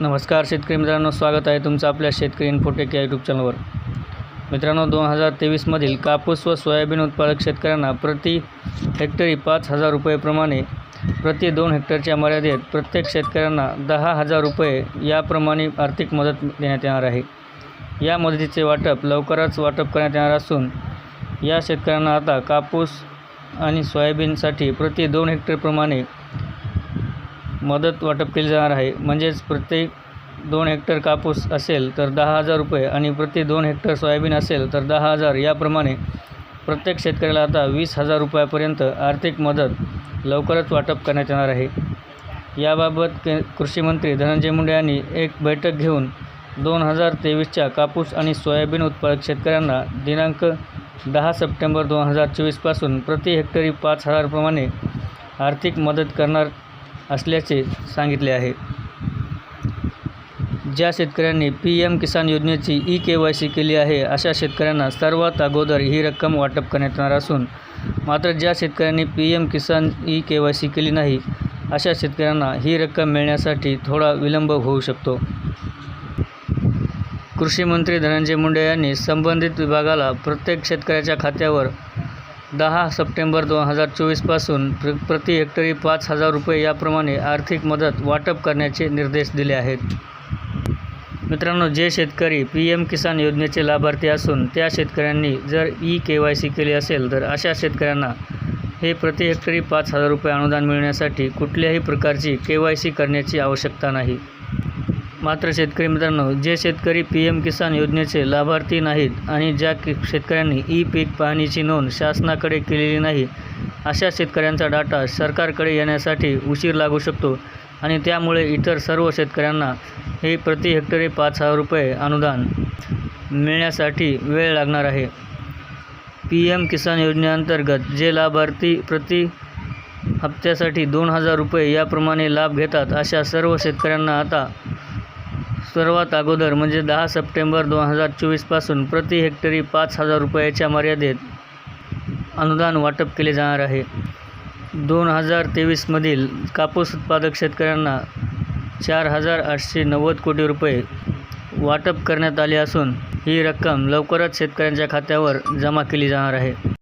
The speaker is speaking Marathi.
नमस्कार शेतकरी मित्रांनो स्वागत आहे तुमचं आपल्या शेतकरी इन्फोटेक या यूट्यूब चॅनलवर मित्रांनो दोन हजार तेवीसमधील कापूस व सोयाबीन उत्पादक शेतकऱ्यांना प्रति हेक्टरी पाच हजार रुपयेप्रमाणे प्रति दोन हेक्टरच्या मर्यादेत प्रत्येक शेतकऱ्यांना दहा हजार रुपये याप्रमाणे आर्थिक मदत देण्यात येणार आहे. या मदतीचे वाटप लवकरच वाटप करण्यात येणार असून या शेतकऱ्यांना आता कापूस आणि सोयाबीनसाठी प्रति दोन हेक्टरप्रमाणे मदत वाटप केली जाणार आहे. म्हणजेच प्रत्येक दोन हेक्टर कापूस असेल तर दहा हजार रुपये आणि प्रति दोन हेक्टर सोयाबीन असेल तर दहा हजार. याप्रमाणे प्रत्येक शेतकऱ्याला आता वीस हजार रुपयापर्यंत आर्थिक मदत लवकरच वाटप करण्यात येणार आहे. याबाबत के कृषीमंत्री धनंजय मुंडे यांनी एक बैठक घेऊन दोन हजार तेवीसच्या कापूस आणि सोयाबीन उत्पादक शेतकऱ्यांना दिनांक दहा सप्टेंबर दोन हजार चोवीसपासून प्रति हेक्टरी पाच हजारप्रमाणे आर्थिक मदत करणार असल्याचे सांगितले आहे. ज्या शेतकऱ्यांनी पी एम किसान योजनेची ई के वाय सी केली आहे अशा शेतकऱ्यांना सर्वात अगोदर ही रक्कम वाटप करण्यात येणार असून मात्र ज्या शेतकऱ्यांनी P M Kisan E K Y C केली नाही अशा शेतकऱ्यांना ही रक्कम मिळण्यासाठी थोडा विलंब होऊ शकतो. कृषी मंत्री धनंजय मुंडे यांनी संबंधित विभागाला प्रत्येक शेतकऱ्याच्या खात्यावर दहा सप्टेंबर दोन हजार चोवीसपासून प्र प्रति हेक्टरी पाच हजार रुपये याप्रमाणे आर्थिक मदत वाटप करण्याचे निर्देश दिले आहेत. मित्रांनो जे शेतकरी पी एम किसान योजनेचे लाभार्थी असून त्या शेतकऱ्यांनी जर ई के वाय सी केली असेल तर अशा शेतकऱ्यांना हे प्रति हेक्टरी पाच हजार रुपये अनुदान मिळण्यासाठी कुठल्याही प्रकारची के वाय सी करण्याची आवश्यकता नाही. मात्र शेतकरी मित्रांनो जे शेतकरी पी एम किसान योजनेचे लाभार्थी नाहीत आणि ज्या शेतकऱ्यांनी ई पीक पाहणीची नोंद शासनाकडे केलेली नाही अशा शेतकऱ्यांचा डाटा सरकारकडे येण्यासाठी उशीर लागू शकतो आणि त्यामुळे इतर सर्व शेतकऱ्यांना हे प्रति हेक्टरी पाच हजार रुपये अनुदान मिळण्यासाठी वेळ लागणार आहे. पी एम किसान योजनेअंतर्गत जे लाभार्थी प्रति हप्त्यासाठी दोन हजार रुपये याप्रमाणे लाभ घेतात अशा सर्व शेतकऱ्यांना आता सर्वात अगोदर म्हणजे दहा सप्टेंबर दोन हजार चोवीसपासून प्रति हेक्टरी पाच हजार रुपयाच्या मर्यादेत अनुदान वाटप केले जाणार आहे. दोन हजार तेवीसमधील कापूस उत्पादक शेतकऱ्यांना चार हजार आठशे नव्वद कोटी रुपये वाटप करण्यात आले असून ही रक्कम लवकरच शेतकऱ्यांच्या खात्यावर जमा केली जाणार आहे.